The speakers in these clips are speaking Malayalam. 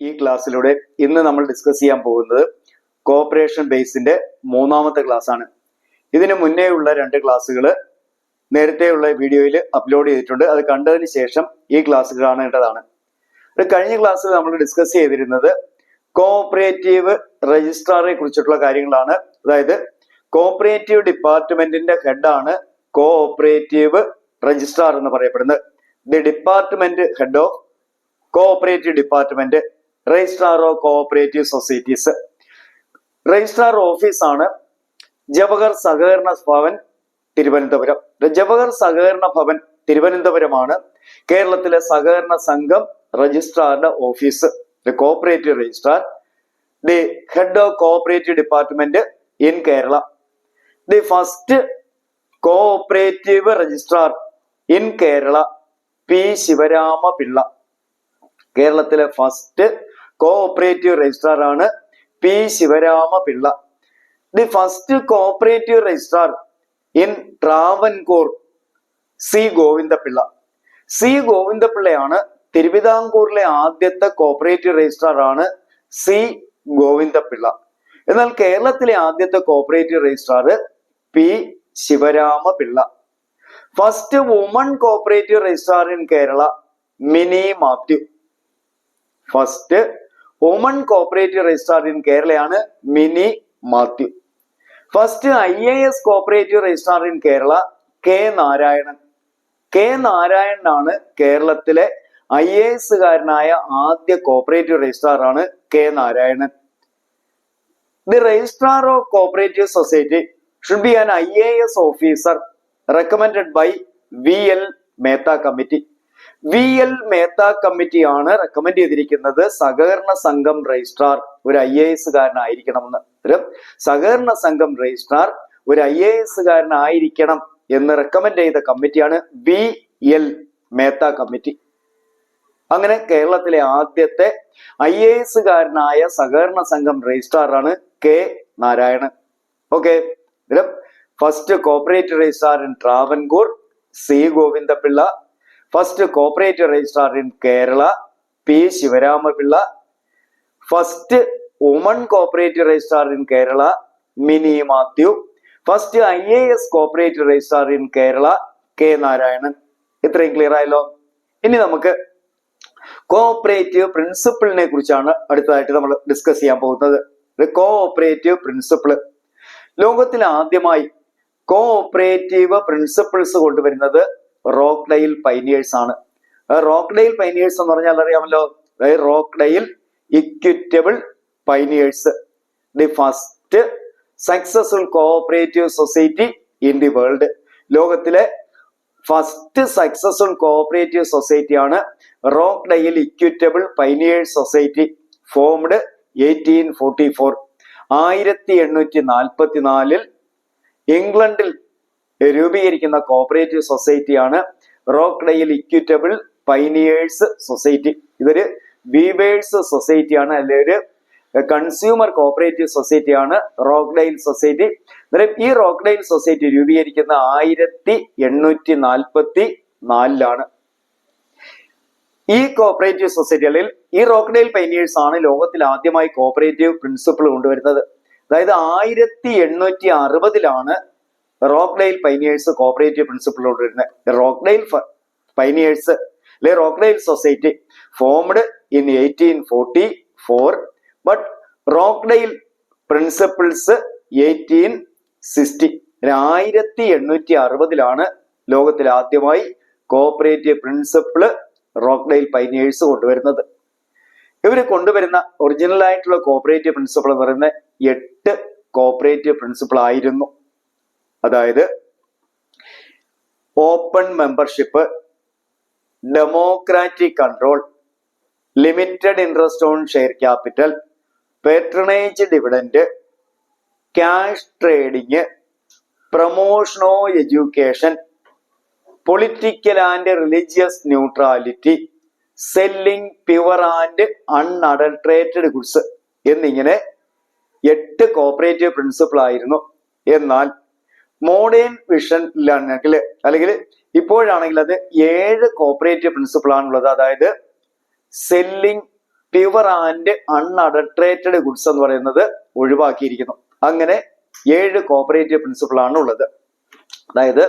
ഈ ക്ലാസ്സിലൂടെ ഇന്ന് നമ്മൾ ഡിസ്കസ് ചെയ്യാൻ പോകുന്നത് കോപ്പറേഷൻ ബേസിന്റെ മൂന്നാമത്തെ ക്ലാസ് ആണ്. ഇതിന് മുന്നേ ഉള്ള രണ്ട് ക്ലാസ്സുകൾ നേരത്തെയുള്ള വീഡിയോയിൽ അപ്ലോഡ് ചെയ്തിട്ടുണ്ട്. അത് കണ്ടതിന് ശേഷം ഈ ക്ലാസ് കാണേണ്ടതാണ്. കഴിഞ്ഞ ക്ലാസ്സിൽ നമ്മൾ ഡിസ്കസ് ചെയ്തിരുന്നത് കോഓപ്പറേറ്റീവ് രജിസ്ട്രാറെ കുറിച്ചിട്ടുള്ള കാര്യങ്ങളാണ്. അതായത് കോഓപ്പറേറ്റീവ് ഡിപ്പാർട്ട്മെന്റിന്റെ ഹെഡാണ് കോഓപ്പറേറ്റീവ് രജിസ്ട്രാർ എന്ന് പറയപ്പെടുന്നത്. The department head of cooperative department registrar of cooperative societies registrar ഓഫീസാണ് ജവഹർ സഹകരണ ഭവൻ തിരുവനന്തപുരം ജവഹർ സഹകരണ ഭവൻ തിരുവനന്തപുരമാണ് കേരളത്തിലെ സഹകരണ സംഘം രജിസ്ട്രാറുടെ office cooperative registrar the head of cooperative department in Kerala the first cooperative registrar in Kerala P Sivarama Pillai കേരളത്തിലെ ഫസ്റ്റ് കോഓപ്പറേറ്റീവ് രജിസ്ട്രാർ ആണ് P Sivarama Pillai. The first cooperative registrar in Travancore C Govinda Pillai. C ഗോവിന്ദപിള്ളയാണ് തിരുവിതാംകൂറിലെ ആദ്യത്തെ കോഓപ്പറേറ്റീവ് രജിസ്ട്രാർ ആണ് സി ഗോവിന്ദപിള്ള. എന്നാൽ കേരളത്തിലെ ആദ്യത്തെ cooperative registrar P Sivarama Pillai. First woman cooperative registrar in Kerala Mini Mathew first woman cooperative registrar in കേരളയാണ് Mini Mathew first I A S cooperative registrar in Kerala K Narayanan K നാരായണനാണ് കേരളത്തിലെ ഐ എ എസുകാരനായ ആദ്യ കോപ്പറേറ്റീവ് രജിസ്ട്രാർ ആണ് K Narayanan the registrar of cooperative society should be an I A S officer recommended by V L Mehta committee V L Mehta കമ്മിറ്റിയാണ് റെക്കമെൻഡ് ചെയ്തിരിക്കുന്നത്. സഹകരണ സംഘം രജിസ്ട്രാർ ഒരു ഐ എ എസുകാരനായിരിക്കണമെന്ന് ഒരു സഹകരണ സംഘം രജിസ്ട്രാർ ഒരു ഐ എ എസുകാരനായിരിക്കണം എന്ന് റെക്കമെൻഡ് ചെയ്ത കമ്മിറ്റിയാണ് വി എൽ മേത്ത കമ്മിറ്റി. അങ്ങനെ കേരളത്തിലെ ആദ്യത്തെ ഐ എ എസുകാരനായ സഹകരണ സംഘം രജിസ്ട്രാറാണ് K Narayanan. Okay first cooperative registrar in Travancore C Govinda Pillai first cooperative registrar in Kerala P Sivarama Pillai first woman cooperative registrar in Kerala Mini Mathew first I A S cooperative registrar in Kerala K Narayanan ഇത്രയും ക്ലിയർ ആയല്ലോ? ഇനി നമുക്ക് കോഓപ്പറേറ്റീവ് പ്രിൻസിപ്പിളിനെ കുറിച്ചാണ് അടുത്തതായിട്ട് നമ്മൾ ഡിസ്കസ് ചെയ്യാൻ പോകുന്നത്. കോഓപ്പറേറ്റീവ് പ്രിൻസിപ്പിൾ ലോകത്തിൽ ആദ്യമായി കോഓപ്പറേറ്റീവ് പ്രിൻസിപ്പിൾസ് കൊണ്ടുവരുന്നത് റോക്ക്ഡെയിൽ പൈനിയേഴ്സ് ആണ്. റോക്ക്ഡെയിൽ പൈനിയേഴ്സ് എന്ന് പറഞ്ഞാൽ അറിയാമല്ലോ? Rochdale equitable pioneers the first successful cooperative society in the world ലോകത്തിലെ first successful cooperative സൊസൈറ്റിയാണ് Rochdale equitable pioneers society formed eighteen forty four ആയിരത്തി എണ്ണൂറ്റി നാൽപ്പത്തി നാലിൽ ഇംഗ്ലണ്ടിൽ രൂപീകരിക്കുന്ന കോപ്പറേറ്റീവ് സൊസൈറ്റിയാണ് റോക്ക്ഡയിൽ ഇക്വിറ്റബിൾ പൈനിയേഴ്സ് സൊസൈറ്റി ഇതൊരു വീവേഴ്സ് സൊസൈറ്റിയാണ് അല്ലെ ഒരു കൺസ്യൂമർ കോപ്പറേറ്റീവ് സൊസൈറ്റിയാണ് റോക്ക്ഡെയിൽ സൊസൈറ്റി അന്നേരം ഈ റോക്ക്ഡെയിൽ സൊസൈറ്റി രൂപീകരിക്കുന്ന ആയിരത്തി എണ്ണൂറ്റി നാൽപ്പത്തി നാലിലാണ് ഈ കോപ്പറേറ്റീവ് സൊസൈറ്റികളിൽ ഈ റോക്ക്ഡെയിൽ പൈനിയേഴ്സ് ആണ് ലോകത്തിൽ ആദ്യമായി കോപ്പറേറ്റീവ് പ്രിൻസിപ്പിൾ കൊണ്ടുവരുന്നത്. അതായത് ആയിരത്തി എണ്ണൂറ്റി അറുപതിലാണ് റോക്ക്ഡെയിൽ പൈനിയേഴ്സ് കോപ്പറേറ്റീവ് പ്രിൻസിപ്പിൾ വരുന്ന റോക്ക്ഡെയിൽ പൈനിയേഴ്സ് അല്ലെ Rochdale society formed in eighteen forty four but Rochdale principles eighteen sixty ആയിരത്തി എണ്ണൂറ്റി അറുപതിലാണ് ലോകത്തിൽ ആദ്യമായി കോപ്പറേറ്റീവ് പ്രിൻസിപ്പിൾ റോക്ക്ഡെയിൽ പൈനിയേഴ്സ് കൊണ്ടുവരുന്നത്. ഇവർ കൊണ്ടുവരുന്ന ഒറിജിനൽ ആയിട്ടുള്ള കോപ്പറേറ്റീവ് പ്രിൻസിപ്പിൾ എന്ന് പറയുന്ന എട്ട് കോപ്പറേറ്റീവ് പ്രിൻസിപ്പിൾ ആയിരുന്നു. അതായത് open membership democratic control limited interest on share capital patronage dividend cash trading promotion of education political and religious neutrality selling pure and unadulterated goods എന്നിങ്ങനെ എട്ട് കോപ്പറേറ്റീവ് പ്രിൻസിപ്പിൾ ആയിരുന്നു. എന്നാൽ മോഡേൺ വിഷൻ വിഷനിലാണെങ്കിൽ അല്ലെങ്കിൽ ഇപ്പോഴാണെങ്കിൽ അത് ഏഴ് കോപ്പറേറ്റീവ് പ്രിൻസിപ്പിൾ ആണുള്ളത്. അതായത് selling pure and unadulterated goods എന്ന് പറയുന്നത് ഒഴിവാക്കിയിരിക്കുന്നു. അങ്ങനെ ഏഴ് കോപ്പറേറ്റീവ് പ്രിൻസിപ്പിൾ ആണ് ഉള്ളത് അതായത്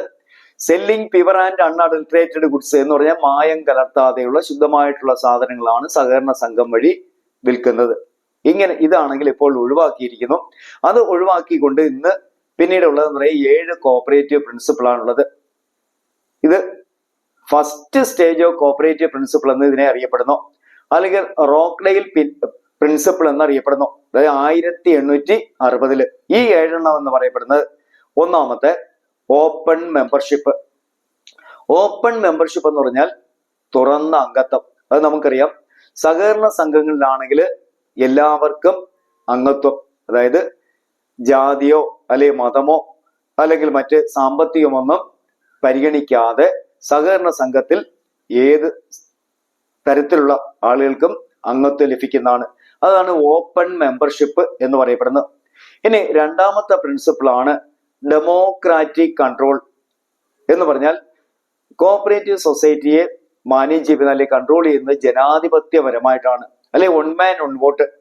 selling pure and unadulterated goods എന്ന് പറഞ്ഞാൽ മായം കലർത്താതെയുള്ള ശുദ്ധമായിട്ടുള്ള സാധനങ്ങളാണ് സഹകരണ സംഘം വഴി വിൽക്കുന്നത്. ഇങ്ങനെ ഇതാണെങ്കിൽ ഇപ്പോൾ ഒഴിവാക്കിയിരിക്കുന്നു. അത് ഒഴിവാക്കിക്കൊണ്ട് ഇന്ന് പിന്നീടുള്ളതെന്ന് പറയുന്നത് ഏഴ് കോപ്പറേറ്റീവ് പ്രിൻസിപ്പിൾ ആണുള്ളത്. ഇത് first stage of cooperative principle എന്ന് ഇതിനെ അറിയപ്പെടുന്നു. അല്ലെങ്കിൽ റോക്ക്ഡെയിൽ പ്രിൻസിപ്പിൾ എന്നറിയപ്പെടുന്നു അതായത് ആയിരത്തി എണ്ണൂറ്റി അറുപതിൽ ഈ ഏഴെണ്ണം എന്ന് പറയപ്പെടുന്നത് ഒന്നാമത്തെ ഓപ്പൺ മെമ്പർഷിപ്പ് ഓപ്പൺ മെമ്പർഷിപ്പ് എന്ന് പറഞ്ഞാൽ തുറന്ന അംഗത്വം. അത് നമുക്കറിയാം. സഹകരണ സംഘങ്ങളിലാണെങ്കിൽ എല്ലാവർക്കും അംഗത്വം. അതായത് ജാതിയോ അല്ലെ മതമോ അല്ലെങ്കിൽ മറ്റ് സാമ്പത്തികമൊന്നും പരിഗണിക്കാതെ സഹകരണ സംഘത്തിൽ ഏത് തരത്തിലുള്ള ആളുകൾക്കും അംഗത്വം ലഭിക്കുന്നതാണ്. അതാണ് ഓപ്പൺ മെമ്പർഷിപ്പ് എന്ന് പറയപ്പെടുന്നത്. ഇനി രണ്ടാമത്തെ പ്രിൻസിപ്പിൾ ആണ് ഡെമോക്രാറ്റിക് കൺട്രോൾ എന്ന് പറഞ്ഞാൽ കോപ്പറേറ്റീവ് സൊസൈറ്റിയെ മാനേജ് ചെയ്യുന്ന അല്ലെങ്കിൽ കൺട്രോൾ ചെയ്യുന്നത് ജനാധിപത്യപരമായിട്ടാണ്. അല്ലെ one man one vote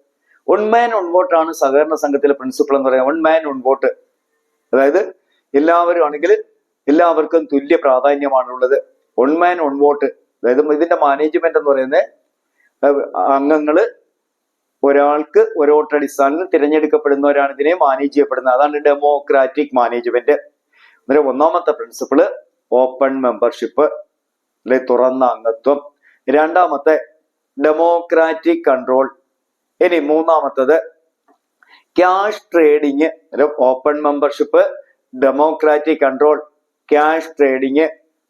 one man one വോട്ടാണ് സഹകരണ സംഘത്തിലെ പ്രിൻസിപ്പൾ എന്ന് പറയുന്നത്. വൺ മാൻ വൺ വോട്ട് അതായത് എല്ലാവരും ആണെങ്കിൽ എല്ലാവർക്കും തുല്യ പ്രാധാന്യമാണുള്ളത്. വൺ മാൻ വൺ വോട്ട് അതായത് ഇതിന്റെ മാനേജ്മെന്റ് എന്ന് പറയുന്നത് അംഗങ്ങൾ ഒരാൾക്ക് ഒരു വോട്ടടിസ്ഥാനത്തിൽ തിരഞ്ഞെടുക്കപ്പെടുന്നവരാണ് ഇതിനെ മാനേജ് ചെയ്യപ്പെടുന്നത്. അതാണ് ഡെമോക്രാറ്റിക് മാനേജ്മെന്റ് അന്നേരം ഒന്നാമത്തെ പ്രിൻസിപ്പിൾ ഓപ്പൺ മെമ്പർഷിപ്പ് അല്ലെ തുറന്ന അംഗത്വം. രണ്ടാമത്തെ ഡെമോക്രാറ്റിക് കൺട്രോൾ ഇനി മൂന്നാമത്തത് cash trading open membership democratic control cash trading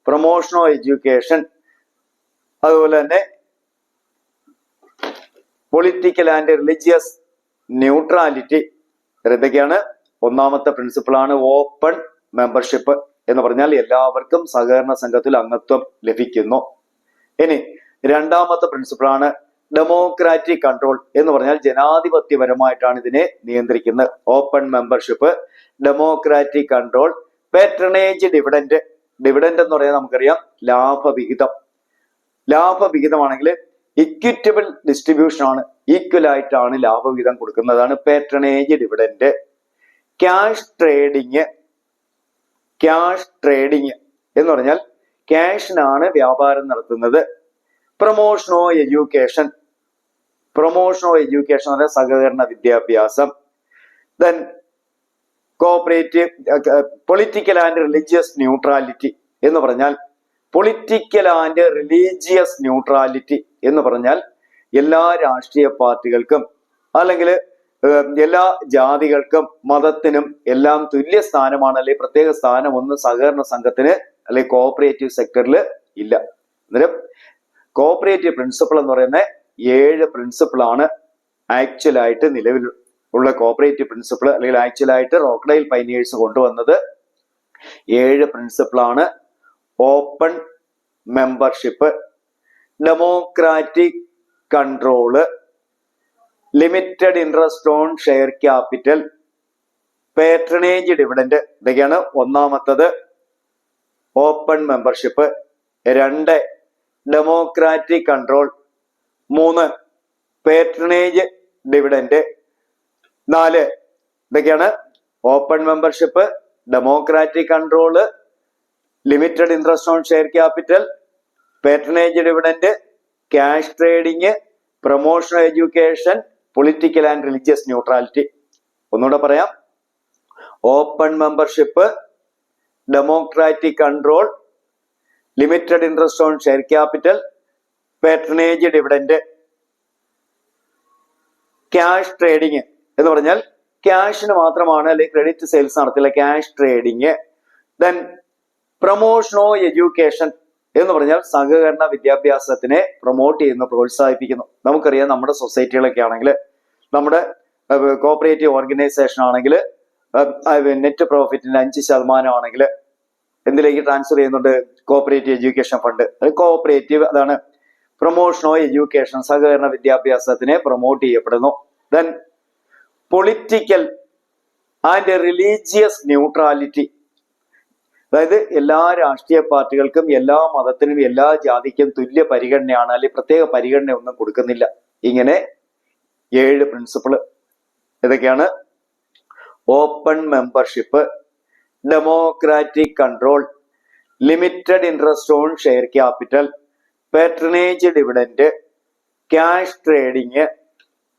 promotion of education അതുപോലെ തന്നെ പൊളിറ്റിക്കൽ ആൻഡ് റിലീജിയസ് ന്യൂട്രാലിറ്റി ഇതൊക്കെയാണ് ഒന്നാമത്തെ പ്രിൻസിപ്പിൾ ആണ് ഓപ്പൺ മെമ്പർഷിപ്പ് എന്ന് പറഞ്ഞാൽ എല്ലാവർക്കും സഹകരണ സംഘത്തിൽ അംഗത്വം ലഭിക്കുന്നു. ഇനി രണ്ടാമത്തെ പ്രിൻസിപ്പിൾ ആണ് ഡെമോക്രാറ്റിക് കൺട്രോൾ എന്ന് പറഞ്ഞാൽ ജനാധിപത്യപരമായിട്ടാണ് ഇതിനെ നിയന്ത്രിക്കുന്നത്. Open membership democratic control patronage dividend dividend എന്ന് പറയാൻ നമുക്കറിയാം ലാഭവിഹിതം. ലാഭവിഹിതമാണെങ്കിൽ ഇക്വിറ്റബിൾ ഡിസ്ട്രിബ്യൂഷൻ ആണ് ഈക്വൽ ആയിട്ടാണ് ലാഭവിഹിതം കൊടുക്കുന്നതാണ് patronage dividend cash trading cash trading എന്ന് പറഞ്ഞാൽ ക്യാഷിനാണ് വ്യാപാരം നടത്തുന്നത്. പ്രൊമോഷനോ എഡ്യൂക്കേഷൻ പ്രൊമോഷനോ എഡ്യൂക്കേഷൻ എന്ന് സഹകരണ വിദ്യാഭ്യാസം. Then cooperative political and religious neutrality എന്ന് പറഞ്ഞാൽ പൊളിറ്റിക്കൽ ആൻഡ് റിലീജിയസ് ന്യൂട്രാലിറ്റി എന്ന് പറഞ്ഞാൽ എല്ലാ രാഷ്ട്രീയ പാർട്ടികൾക്കും അല്ലെങ്കിൽ എല്ലാ ജാതികൾക്കും മതത്തിനും എല്ലാം തുല്യ സ്ഥാനമാണ് അല്ലെങ്കിൽ പ്രത്യേക സ്ഥാനം ഒന്ന് സഹകരണ സംഘത്തിന് അല്ലെങ്കിൽ കോപ്പറേറ്റീവ് സെക്ടറിൽ ഇല്ല. അന്നേരം കോഓപ്പറേറ്റീവ് പ്രിൻസിപ്പിൾ എന്ന് പറയുന്ന ഏഴ് പ്രിൻസിപ്പിൾ ആണ് ആക്ച്വലായിട്ട് നിലവിൽ ഉള്ള കോപ്പറേറ്റീവ് പ്രിൻസിപ്പിൾ അല്ലെങ്കിൽ ആക്ച്വലായിട്ട് റോക്ഡൈൽ പൈനിയേഴ്സ് കൊണ്ടുവന്നത്. ഏഴ് പ്രിൻസിപ്പിൾ ആണ് open membership democratic control limited interest on share capital patronage dividend ഇതൊക്കെയാണ് ഒന്നാമത്തത്. ഓപ്പൺ മെമ്പർഷിപ്പ് രണ്ട് ഡെമോക്രാറ്റിക് കൺട്രോൾ മൂന്ന് പേട്രണേജ് ഡിവിഡന്റ് നാല് ഇതൊക്കെയാണ് open membership democratic control limited interest on share capital patronage dividend cash trading promotion education political and religious neutrality ഒന്നുകൂടെ പറയാം. Open membership democratic control limited interest on share capital patronage dividend cash trading എന്ന് പറഞ്ഞാൽ ക്യാഷിന് മാത്രമാണ് അല്ലെങ്കിൽ ക്രെഡിറ്റ് സെയിൽസ് നടത്തില്ല cash trading then promotion of education എന്ന് പറഞ്ഞാൽ സഹകരണ വിദ്യാഭ്യാസത്തിനെ പ്രൊമോട്ട് ചെയ്യുന്നു പ്രോത്സാഹിപ്പിക്കുന്നു. നമുക്കറിയാം നമ്മുടെ സൊസൈറ്റികളൊക്കെ ആണെങ്കിൽ നമ്മുടെ കോപ്പറേറ്റീവ് ഓർഗനൈസേഷൻ ആണെങ്കിൽ നെറ്റ് പ്രോഫിറ്റിന്റെ അഞ്ച് ശതമാനം ആണെങ്കിൽ എന്തിലേക്ക് ട്രാൻസ്ഫർ ചെയ്യുന്നുണ്ട്? കോപ്പറേറ്റീവ് എഡ്യൂക്കേഷൻ ഫണ്ട് കോപ്പറേറ്റീവ് അതാണ് പ്രൊമോഷനോ എഡ്യൂക്കേഷൻ സഹകരണ വിദ്യാഭ്യാസത്തിനെ പ്രൊമോട്ട് ചെയ്യപ്പെടുന്നു. Then political and religious neutrality അതായത് എല്ലാ രാഷ്ട്രീയ പാർട്ടികൾക്കും എല്ലാ മതത്തിനും എല്ലാ ജാതിക്കും തുല്യ പരിഗണനയാണ് അല്ലെങ്കിൽ പ്രത്യേക പരിഗണന ഒന്നും കൊടുക്കുന്നില്ല. ഇങ്ങനെ ഏഴ് പ്രിൻസിപ്പിൾ ഇതൊക്കെയാണ് open membership democratic control limited interest on share capital patronage dividend cash trading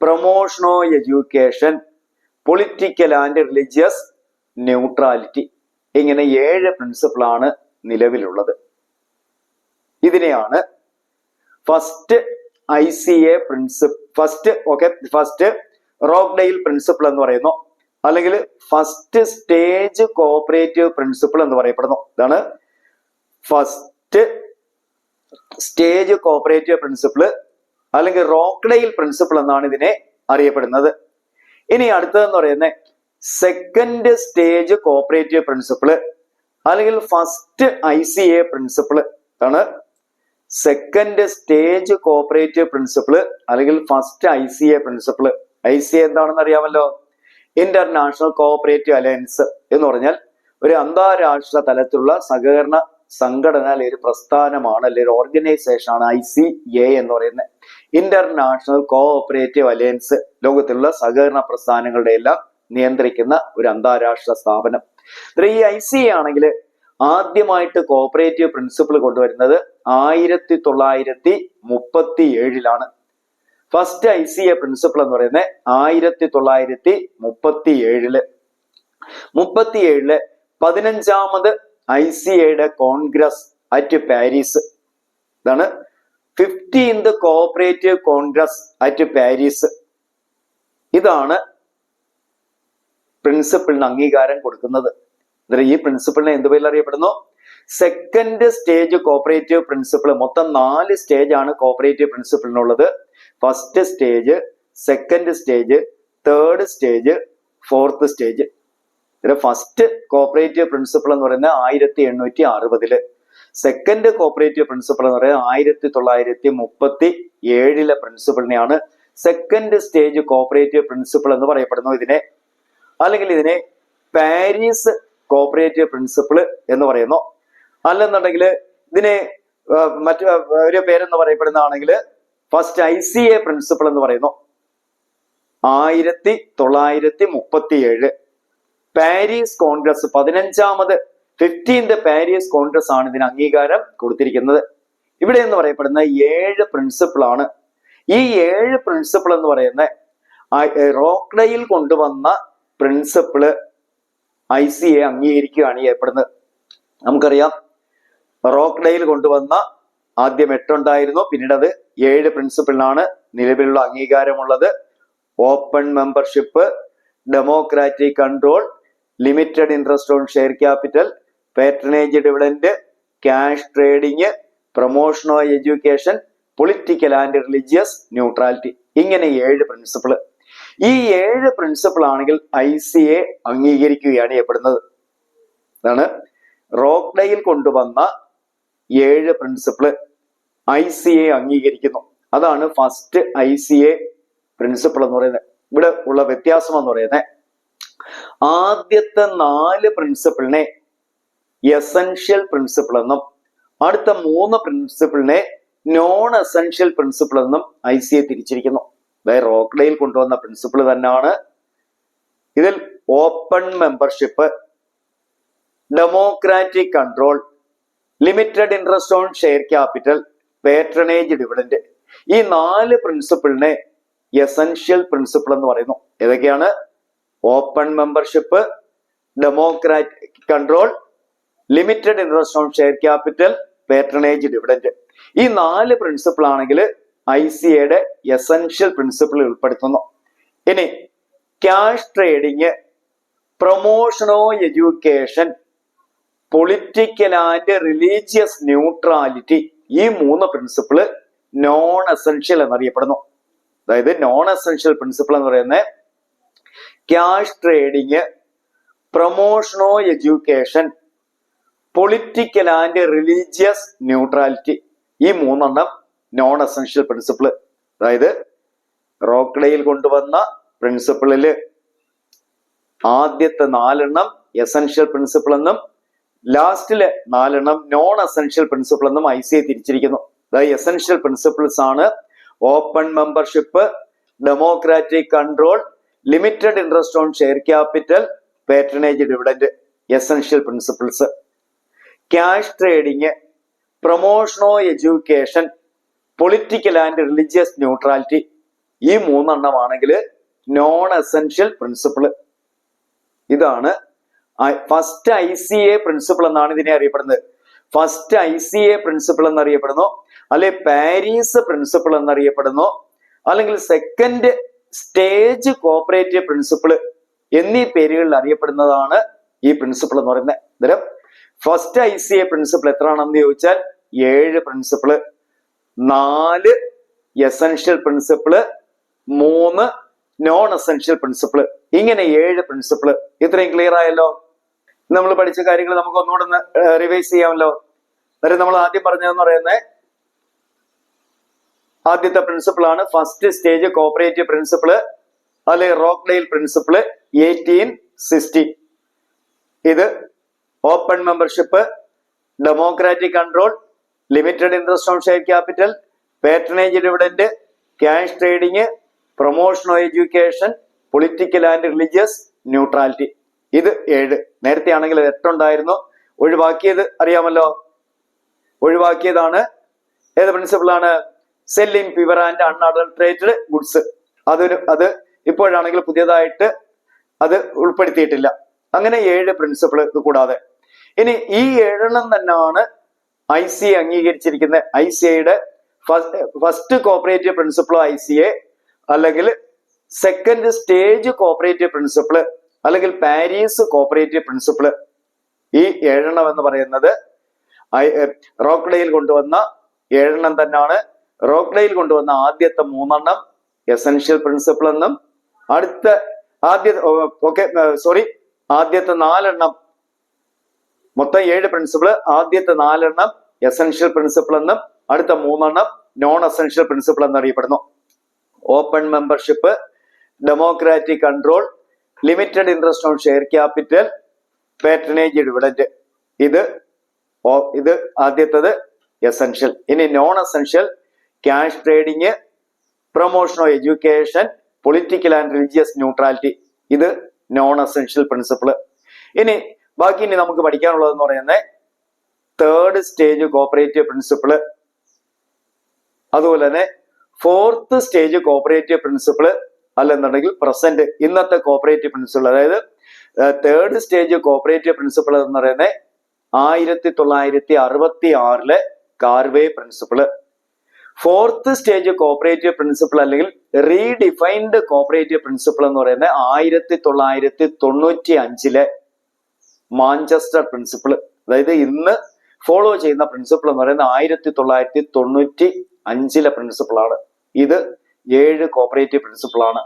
promotion of education political and religious neutrality ഇങ്ങനെ ഏഴ് പ്രിൻസിപ്പിളാണ് നിലവിലുള്ളത്. ഇതിനെയാണ് first I C A principle first okay first Rochdale principle എന്ന് പറയുന്നു. അല്ലെങ്കിൽ ഫസ്റ്റ് സ്റ്റേജ് കോപ്പറേറ്റീവ് പ്രിൻസിപ്പിൾ എന്ന് പറയപ്പെടുന്നു. ഇതാണ് ഫസ്റ്റ് സ്റ്റേജ് കോപ്പറേറ്റീവ് പ്രിൻസിപ്പിൾ അല്ലെങ്കിൽ റോക്ഡെയിൽ പ്രിൻസിപ്പിൾ എന്നാണ് ഇതിനെ അറിയപ്പെടുന്നത്. ഇനി അടുത്തതെന്ന് പറയുന്നത് സെക്കൻഡ് സ്റ്റേജ് കോപ്പറേറ്റീവ് പ്രിൻസിപ്പിൾ അല്ലെങ്കിൽ first I C A principle ആണ് സെക്കൻഡ് സ്റ്റേജ് കോപ്പറേറ്റീവ് പ്രിൻസിപ്പിൾ അല്ലെങ്കിൽ first I C A principle I C A എന്താണെന്ന് അറിയാമല്ലോ? ഇന്റർനാഷണൽ കോഓപ്പറേറ്റീവ് അലയൻസ് എന്ന് പറഞ്ഞാൽ ഒരു അന്താരാഷ്ട്ര തലത്തിലുള്ള സഹകരണ സംഘടന അല്ലെങ്കിൽ ഒരു പ്രസ്ഥാനമാണ് അല്ലെങ്കിൽ ഒരു ഓർഗനൈസേഷൻ ആണ് ഐ സി എ എന്ന് പറയുന്നത്. ഇന്റർനാഷണൽ കോഓപ്പറേറ്റീവ് അലയൻസ് ലോകത്തിലുള്ള സഹകരണ പ്രസ്ഥാനങ്ങളുടെ എല്ലാം നിയന്ത്രിക്കുന്ന ഒരു അന്താരാഷ്ട്ര സ്ഥാപനം. ഈ ഐ സി എ ആണെങ്കിൽ ആദ്യമായിട്ട് കോഓപ്പറേറ്റീവ് പ്രിൻസിപ്പിൾ കൊണ്ടുവരുന്നത് ആയിരത്തി തൊള്ളായിരത്തി മുപ്പത്തി ഏഴിലാണ് first I C A principle എന്ന് പറയുന്നത് ആയിരത്തി തൊള്ളായിരത്തി മുപ്പത്തി ഏഴിൽ മുപ്പത്തി ഏഴിൽ പതിനഞ്ചാമത് ഐ സി എയുടെ കോൺഗ്രസ് അറ്റ് പാരീസ് ഇതാണ് fifteenth cooperative congress at Paris ഇതാണ് പ്രിൻസിപ്പിളിന് അംഗീകാരം കൊടുക്കുന്നത്. ഈ പ്രിൻസിപ്പിളിനെ എന്ത് പേരിൽ അറിയപ്പെടുന്നു? സെക്കൻഡ് സ്റ്റേജ് കോപ്പറേറ്റീവ് പ്രിൻസിപ്പിൾ മൊത്തം നാല് സ്റ്റേജ് ആണ് cooperative പ്രിൻസിപ്പിളിനുള്ളത് first stage second stage third stage fourth stage ഇതിൽ ഫസ്റ്റ് കോപ്പറേറ്റീവ് പ്രിൻസിപ്പൾ എന്ന് പറയുന്നത് ആയിരത്തി എണ്ണൂറ്റി അറുപതിൽ സെക്കൻഡ് കോപ്പറേറ്റീവ് പ്രിൻസിപ്പൾ എന്ന് പറയുന്നത് ആയിരത്തി തൊള്ളായിരത്തി മുപ്പത്തി ഏഴിലെ പ്രിൻസിപ്പളിനെയാണ് സെക്കൻഡ് സ്റ്റേജ് കോപ്പറേറ്റീവ് പ്രിൻസിപ്പിൾ എന്ന് പറയപ്പെടുന്നു ഇതിനെ. അല്ലെങ്കിൽ ഇതിനെ പാരീസ് കോപ്പറേറ്റീവ് പ്രിൻസിപ്പിൾ എന്ന് പറയുന്നു. അല്ലെന്നുണ്ടെങ്കിൽ ഇതിനെ മറ്റു ഒരു പേരെന്ന് പറയപ്പെടുന്നതാണെങ്കിൽ first I C A principle എന്ന് പറയുന്നു. ആയിരത്തി തൊള്ളായിരത്തി മുപ്പത്തി ഏഴ് പാരീസ് കോൺഗ്രസ് പതിനഞ്ചാമത് ഫിഫ്റ്റീൻത് പാരീസ് കോൺഗ്രസ് ആണ് ഇതിന് അംഗീകാരം കൊടുത്തിരിക്കുന്നത്. ഇവിടെ എന്ന് പറയപ്പെടുന്ന ഏഴ് പ്രിൻസിപ്പിൾ ആണ്. ഈ ഏഴ് പ്രിൻസിപ്പിൾ എന്ന് പറയുന്ന റോക്ഡയിൽ കൊണ്ടുവന്ന പ്രിൻസിപ്പിൾ ഐ സി എ അംഗീകരിക്കുകയാണ് ചെയ്യപ്പെടുന്നത് നമുക്കറിയാം. റോക്ഡയിൽ കൊണ്ടുവന്ന ആദ്യം എട്ടുണ്ടായിരുന്നു. പിന്നീട് അത് ഏഴ് പ്രിൻസിപ്പിളിനാണ് നിലവിലുള്ള അംഗീകാരമുള്ളത്. Open membership democratic control limited interest on share capital patronage dividend cash trading promotion of education political and religious neutrality ഇങ്ങനെ ഏഴ് പ്രിൻസിപ്പിൾ ഈ ഏഴ് പ്രിൻസിപ്പിൾ ആണെങ്കിൽ ഐ സി എ അംഗീകരിക്കുകയാണ് ചെയ്യപ്പെടുന്നത്. അതാണ് റോക്ഡയിൽ കൊണ്ടുവന്ന ഏഴ് പ്രിൻസിപ്പിൾ ഐ സി എ അംഗീകരിക്കുന്നു. അതാണ് first I C A principle എന്ന് പറയുന്നത്. ഇവിടെ ഉള്ള വ്യത്യാസം എന്ന് പറയുന്നത് ആദ്യത്തെ നാല് പ്രിൻസിപ്പിളിനെ എസൻഷ്യൽ പ്രിൻസിപ്പിൾ എന്നും അടുത്ത മൂന്ന് പ്രിൻസിപ്പിളിനെ നോൺ എസൻഷ്യൽ പ്രിൻസിപ്പിൾ എന്നും ഐ സി എ തിരിച്ചിരിക്കുന്നു. അതായത് റോക്ഡയിൽ കൊണ്ടുവന്ന പ്രിൻസിപ്പിൾ തന്നെയാണ്. ഇതിൽ open membership democratic control limited interest on share capital patronage dividend ഈ നാല് പ്രിൻസിപ്പിളിനെ എസൻഷ്യൽ പ്രിൻസിപ്പിൾ എന്ന് പറയുന്നു. ഏതൊക്കെയാണ്? Open membership democratic control limited interest on share capital patronage dividend ഈ നാല് പ്രിൻസിപ്പിൾ ആണെങ്കിൽ ഐ സി എയുടെ എസൻഷ്യൽ പ്രിൻസിപ്പിൾ ഉൾപ്പെടുത്തുന്നു. ഇനി cash trading പ്രൊമോഷനോ education political and religious neutrality ഈ മൂന്ന് പ്രിൻസിപ്പിൾ നോൺ എസെൻഷ്യൽ എന്നറിയപ്പെടുന്നു. അതായത് നോൺ എസെൻഷ്യൽ പ്രിൻസിപ്പിൾ എന്ന് പറയുന്നത് cash trading പ്രൊമോഷനോ education political and religious neutrality ഈ മൂന്നെണ്ണം നോൺ എസെൻഷ്യൽ പ്രിൻസിപ്പിൾ അതായത് റോക്ഡയിൽ കൊണ്ടുവന്ന പ്രിൻസിപ്പിളിൽ ആദ്യത്തെ നാലെണ്ണം എസെൻഷ്യൽ പ്രിൻസിപ്പിൾ എന്നും ലാസ്റ്റിലെ നാലെണ്ണം നോൺ എസെൻഷ്യൽ പ്രിൻസിപ്പിൾ എന്നും ഐ സി ഐ തിരിച്ചിരിക്കുന്നു. അതായത് എസെൻഷ്യൽ പ്രിൻസിപ്പിൾസ് ആണ് open membership democratic control limited interest on share capital patronage dividend essential principles cash trading പ്രൊമോഷനോ education political and religious neutrality ഈ മൂന്നെണ്ണമാണെങ്കിൽ നോൺ എസെൻഷ്യൽ പ്രിൻസിപ്പിൾ ഇതാണ് first I C A principle എന്നാണ് ഇതിനെ അറിയപ്പെടുന്നത്. First I C A principle എന്നറിയപ്പെടുന്നു. അല്ലെ പാരീസ് പ്രിൻസിപ്പിൾ എന്നറിയപ്പെടുന്നു. അല്ലെങ്കിൽ സെക്കൻഡ് സ്റ്റേജ് കോപ്പറേറ്റീവ് പ്രിൻസിപ്പിൾ എന്നീ പേരുകളിൽ അറിയപ്പെടുന്നതാണ് ഈ പ്രിൻസിപ്പിൾ എന്ന് പറയുന്നത്. അന്നേരം first I C A principle എത്രയാണെന്ന് ചോദിച്ചാൽ ഏഴ് പ്രിൻസിപ്പിൾ നാല് എസെൻഷ്യൽ പ്രിൻസിപ്പിൾ മൂന്ന് നോൺ എസെൻഷ്യൽ പ്രിൻസിപ്പിൾ ഇങ്ങനെ ഏഴ് പ്രിൻസിപ്പിൾ ഇത്രയും ക്ലിയർ ആയല്ലോ? നമ്മൾ പഠിച്ച കാര്യങ്ങൾ നമുക്ക് ഒന്നുകൂടെ ഒന്ന് റിവൈസ് ചെയ്യാമല്ലോ. അന്നേരം നമ്മൾ ആദ്യം പറഞ്ഞതെന്ന് പറയുന്നത് ആദ്യത്തെ പ്രിൻസിപ്പിൾ ആണ്. ഫസ്റ്റ് സ്റ്റേജ് കോപ്പറേറ്റീവ് പ്രിൻസിപ്പിൾ അല്ലെ റോക്ക്ഡെയിൽ പ്രിൻസിപ്പിൾ എയ്റ്റീൻ സിക്സ്റ്റി ഇത് open membership democratic control limited interest on share capital patronage dividend cash trading promotion of education political and religious neutrality ഇത് ഏഴ്. നേരത്തെ ആണെങ്കിൽ എട്ട് എട്ടുണ്ടായിരുന്നു ഒഴിവാക്കിയത് അറിയാമല്ലോ? ഒഴിവാക്കിയതാണ്. ഏത് പ്രിൻസിപ്പിൾ ആണ്? Selling pure and unadulterated goods അതൊരു അത് ഇപ്പോഴാണെങ്കിൽ പുതിയതായിട്ട് അത് ഉൾപ്പെടുത്തിയിട്ടില്ല. അങ്ങനെ ഏഴ് പ്രിൻസിപ്പിൾ കൂടാതെ. ഇനി ഈ ഏഴെണ്ണം തന്നെയാണ് ഐ സി അംഗീകരിച്ചിരിക്കുന്ന ഐ സി ഐയുടെ first cooperative principle I C A അല്ലെങ്കിൽ സെക്കൻഡ് സ്റ്റേജ് കോപ്പറേറ്റീവ് പ്രിൻസിപ്പിൾ അല്ലെങ്കിൽ പാരീസ് കോപ്പറേറ്റീവ് പ്രിൻസിപ്പിൾ ഈ ഏഴെണ്ണം എന്ന് പറയുന്നത് റോക്ക്ഡയിൽ കൊണ്ടുവന്ന ഏഴെണ്ണം തന്നെയാണ്. റോക്ക്ഡയിൽ കൊണ്ടുവന്ന ആദ്യത്തെ മൂന്നെണ്ണം എസെൻഷ്യൽ പ്രിൻസിപ്പിൾ എന്നും അടുത്ത ആദ്യ ഓക്കെ സോറി ആദ്യത്തെ നാലെണ്ണം മൊത്തം ഏഴ് പ്രിൻസിപ്പിൾ ആദ്യത്തെ നാലെണ്ണം എസെൻഷ്യൽ പ്രിൻസിപ്പിൾ എന്നും അടുത്ത മൂന്നെണ്ണം നോൺ എസെൻഷ്യൽ പ്രിൻസിപ്പിൾ എന്നറിയപ്പെടുന്നു open membership democratic control limited interest on share capital patronage dividend ഇത് ഇത് ആദ്യത്തത് എസെൻഷ്യൽ ഇനി non essential cash trading promotion of education political and religious neutrality ഇത് നോൺ എസെൻഷ്യൽ പ്രിൻസിപ്പിൾ ഇനി ബാക്കി ഇനി നമുക്ക് പഠിക്കാനുള്ളത് എന്ന് പറയുന്നത് തേർഡ് സ്റ്റേജ് കോപ്പറേറ്റീവ് പ്രിൻസിപ്പിൾ അതുപോലെ തന്നെ ഫോർത്ത് സ്റ്റേജ് കോപ്പറേറ്റീവ് പ്രിൻസിപ്പിൾ അല്ലെന്നുണ്ടെങ്കിൽ പ്രസന്റ് ഇന്നത്തെ കോപ്പറേറ്റീവ് പ്രിൻസിപ്പിൾ അതായത് തേർഡ് സ്റ്റേജ് കോപ്പറേറ്റീവ് പ്രിൻസിപ്പിൾ എന്ന് പറയുന്നത് ആയിരത്തി തൊള്ളായിരത്തി അറുപത്തി ആറിലെ Karve principle fourth stage cooperative principle അല്ലെങ്കിൽ റീഡിഫൈൻഡ് കോപ്പറേറ്റീവ് പ്രിൻസിപ്പിൾ എന്ന് പറയുന്നത് ആയിരത്തി തൊള്ളായിരത്തി തൊണ്ണൂറ്റി അഞ്ചിലെ മാഞ്ചസ്റ്റർ പ്രിൻസിപ്പിൾ അതായത് ഇന്ന് ഫോളോ ചെയ്യുന്ന പ്രിൻസിപ്പിൾ എന്ന് പറയുന്നത് ആയിരത്തി തൊള്ളായിരത്തി തൊണ്ണൂറ്റി അഞ്ചിലെ പ്രിൻസിപ്പിൾ ആണ്. ഇത് ഏഴ് കോപ്പറേറ്റീവ് പ്രിൻസിപ്പിൾ ആണ്.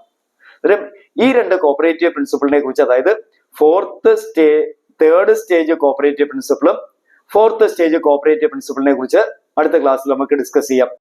അന്നേരം ഈ രണ്ട് കോപ്പറേറ്റീവ് പ്രിൻസിപ്പിളിനെ കുറിച്ച് അതായത് fourth stay third stage cooperative പ്രിൻസിപ്പിളും fourth stage cooperative പ്രിൻസിപ്പിളിനെ കുറിച്ച് അടുത്ത ക്ലാസ്സിൽ നമുക്ക് ഡിസ്കസ് ചെയ്യാം.